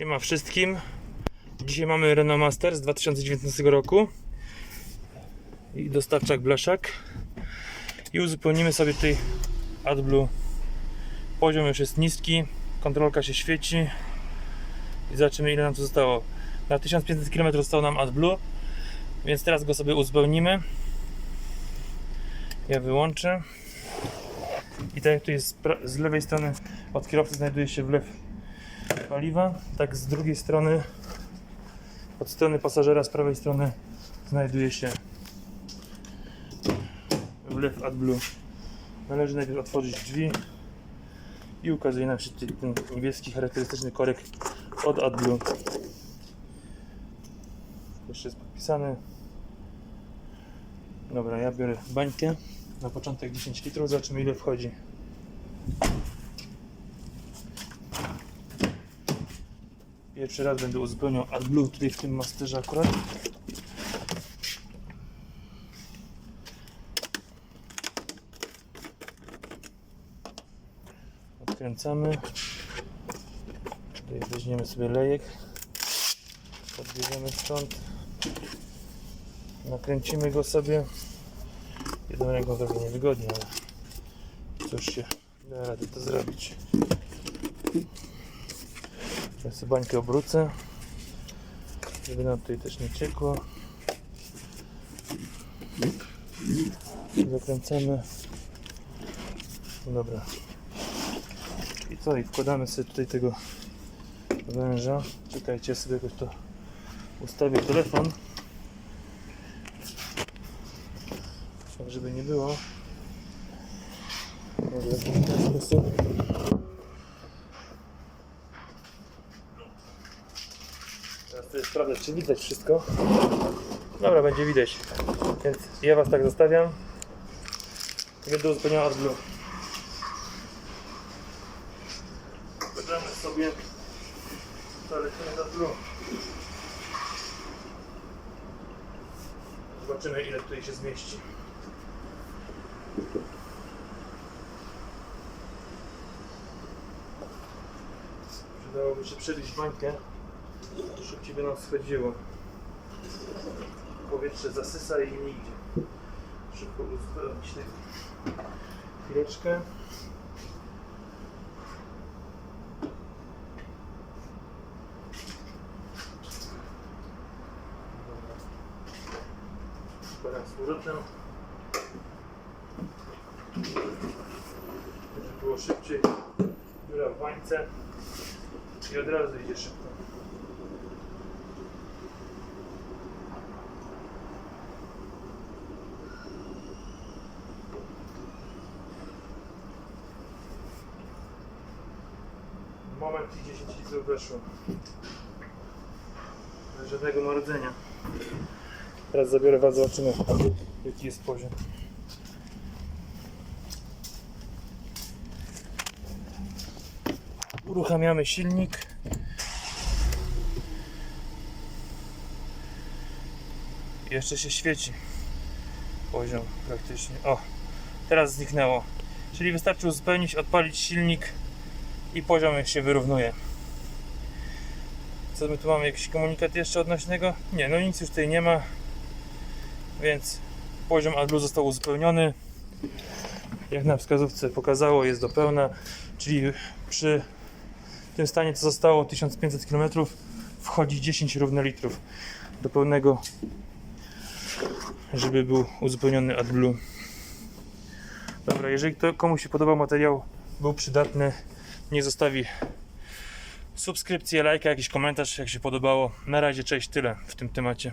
Siema wszystkim. Dzisiaj mamy Renault Master z 2019 roku i dostawczak blaszak i uzupełnimy sobie tutaj AdBlue. Poziom już jest niski, kontrolka się świeci i zobaczymy ile nam tu zostało. Na 1500 km zostało nam AdBlue, więc teraz go sobie uzupełnimy. Ja wyłączę. I tak jak tu jest z lewej strony od kierowcy znajduje się wlew paliwa, tak z drugiej strony od strony pasażera z prawej strony znajduje się wlew AdBlue. Należy najpierw otworzyć drzwi i ukazuje nam się ten niebieski charakterystyczny korek od AdBlue. Jeszcze jest podpisany. Dobra, ja biorę bańkę. Na początek 10 litrów, zobaczymy ile wchodzi. Pierwszy raz będę uzupełniał AdBlue tutaj w tym masterze akurat. Odkręcamy. Tutaj weźmiemy sobie lejek. Podbierzemy stąd. Nakręcimy go sobie. Jedną ręką trochę niewygodnie, ale cóż się da radę to zrobić. Teraz sobie bańkę obrócę, żeby nam tutaj też nie ciekło. Zakręcamy. No Dobra. I co? I wkładamy sobie tutaj tego węża. Czekajcie, sobie jakoś to ustawię telefon. Tak, żeby nie było. Może. Teraz sobie sprawdzę, czy widać wszystko. Dobra, będzie widać. Więc ja Was tak zostawiam. Będę uzupełniał AdBlue. Dodamy sobie toaletę z AdBlue. Zobaczymy ile tutaj się zmieści. Przydałoby się przebić bańkę, szybciej by nam schodziło. Powietrze zasysa i nie idzie. Szybko uzupełnić tego. Chwileczkę. Teraz z powrotem. Żeby było szybciej. Dziura w bańce i od razu idzie szybko. Moment i 10 litrów weszło. Żadnego marudzenia. Teraz zabiorę was, zobaczymy jaki jest poziom. Uruchamiamy silnik. Jeszcze się świeci poziom praktycznie. O, teraz zniknęło. Czyli wystarczy uzupełnić, odpalić silnik i poziom się wyrównuje. Co my tu mamy? Jakiś komunikat jeszcze odnośnego? Nie, no nic już tutaj nie ma. Więc poziom AdBlue został uzupełniony. Jak na wskazówce pokazało, jest do pełna. Czyli przy tym stanie, co zostało 1500 km, wchodzi 10 równe litrów do pełnego, żeby był uzupełniony AdBlue. Dobra, jeżeli to komuś się podobał materiał, był przydatny, nie zostawi subskrypcję, lajka, jakiś komentarz, jak się podobało. Na razie, cześć, tyle w tym temacie.